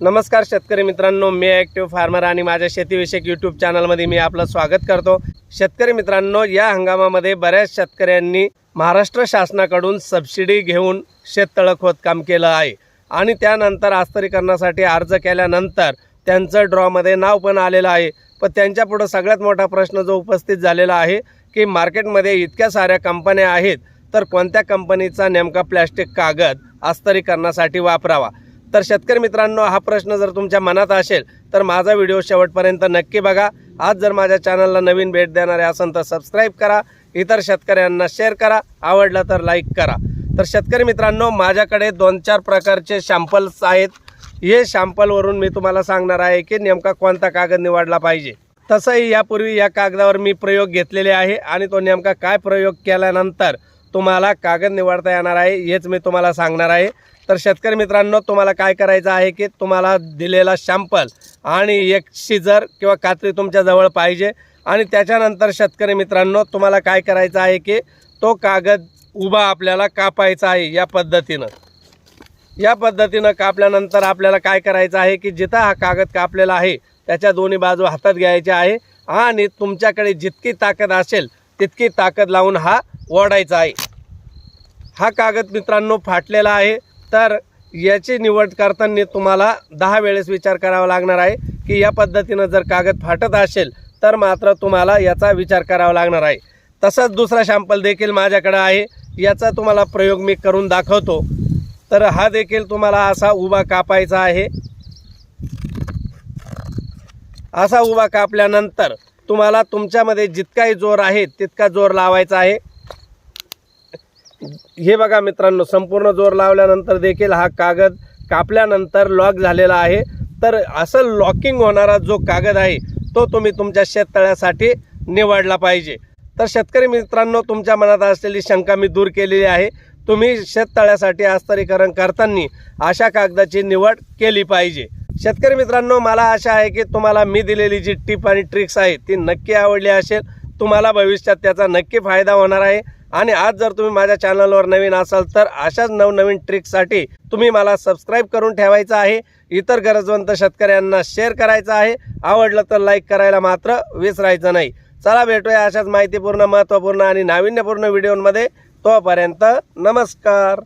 नमस्कार शेतकरी मित्रांनो मी ॲक्टिव्ह फार्मर आणि माझ्या शेतीविषयक यूट्यूब चॅनलमध्ये मी आपलं स्वागत करतो. शेतकरी मित्रांनो या हंगामामध्ये बऱ्याच शेतकऱ्यांनी महाराष्ट्र शासनाकडून सबसिडी घेऊन शेततळं खोदकाम केलं आहे. आणि त्यानंतर आस्तरीकरणासाठी अर्ज केल्यानंतर त्यांचं ड्रॉमध्ये नाव पण आलेलं आहे. पण त्यांच्यापुढं सगळ्यात मोठा प्रश्न जो उपस्थित झालेला आहे की मार्केटमध्ये इतक्या साऱ्या कंपन्या आहेत तर कोणत्या कंपनीचा नेमका प्लॅस्टिक कागद आस्तरीकरणासाठी वापरावा? तर शेतकरी मित्रांनो हा प्रश्न जर तुमच्या मनात असेल तर माझा व्हिडिओ शेवटपर्यंत नक्की बघा. आज जर माझ्या चॅनलला नवीन भेट देणारे असाल तर सबस्क्राईब करा इतर शेतकऱ्यांना शेअर करा आवडलं तर लाईक करा. तर शेतकरी मित्रांनो माझ्याकडे दोन चार प्रकारचे शॅम्पल्स आहेत. हे शॅम्पलवरून मी तुम्हाला सांगणार आहे की नेमका कोणता कागद निवडला पाहिजे. तसंही यापूर्वी या कागदावर मी प्रयोग घेतलेले आहे आणि तो नेमका काय प्रयोग केल्यानंतर तुम्हाला कागद निवडता येणार आहे हेच मी तुम्हाला सांगणार आहे. तर शेतकरी मित्रांनो तुम्हाला काय करायचं आहे की तुम्हाला दिलेला शॅम्पल आणि एक शिजर किंवा कात्री तुमच्याजवळ पाहिजे. आणि त्याच्यानंतर शेतकरी मित्रांनो तुम्हाला काय करायचं आहे की तो कागद उभा आपल्याला कापायचा आहे या पद्धतीनं. या पद्धतीनं कापल्यानंतर आपल्याला काय करायचं आहे की जिथं हा कागद कापलेला आहे त्याच्या दोन्ही बाजू हातात घ्यायच्या आहे आणि तुमच्याकडे जितकी ताकद असेल तितकी ताकद लावून हा ओढायचा आहे. हा कागद मित्रांनो फाटलेला आहे. तर याची निवड करताना तुम्हाला दहा वेळेस विचार करावा लागणार आहे की या पद्धतीनं जर कागद फाटत असेल तर मात्र तुम्हाला याचा विचार करावा लागणार आहे. तसंच दुसरा शॅम्पल देखील माझ्याकडं आहे. याचा तुम्हाला प्रयोग मी करून दाखवतो. तर हा देखील तुम्हाला असा उभा कापायचा आहे. असा उभा कापल्यानंतर तुम्हाला तुमच्यामध्ये जितकाही जोर आहे तितका जोर लावायचा आहे. हे बघा मित्रांनो संपूर्ण जोर लावल्यानंतर देखील हा कागद कापल्यानंतर लॉक झालेला आहे. तर असं लॉकिंग होणारा जो कागद आहे तो तुम्ही तुमच्या शेततळ्यासाठी निवडला पाहिजे. तर शेतकरी मित्रांनो तुमच्या मनात असलेली शंका मी दूर केलेली आहे. तुम्ही शेततळ्यासाठी आस्तरीकरण करताना अशा कागदाची निवड केली पाहिजे. शेतकरी मित्रांनो मला आशा आहे की तुम्हाला मी दिलेली जी टिप आणि ट्रिक्स आहे ती नक्की आवडली असेल. तुम्हाला भविष्यात त्याचा नक्की फायदा होणार आहे. आणि आज जर तुम्ही माझ्या चॅनलवर नवीन असाल तर अशाच नवनवीन ट्रिकसाठी तुम्ही मला सबस्क्राईब करून ठेवायचं आहे. इतर गरजवंत शेतकऱ्यांना शेअर करायचं आहे. आवडलं तर लाईक करायला मात्र विसरायचं नाही. चला भेटूया अशाच माहितीपूर्ण महत्त्वपूर्ण आणि नाविन्यपूर्ण व्हिडिओमध्ये. तोपर्यंत नमस्कार.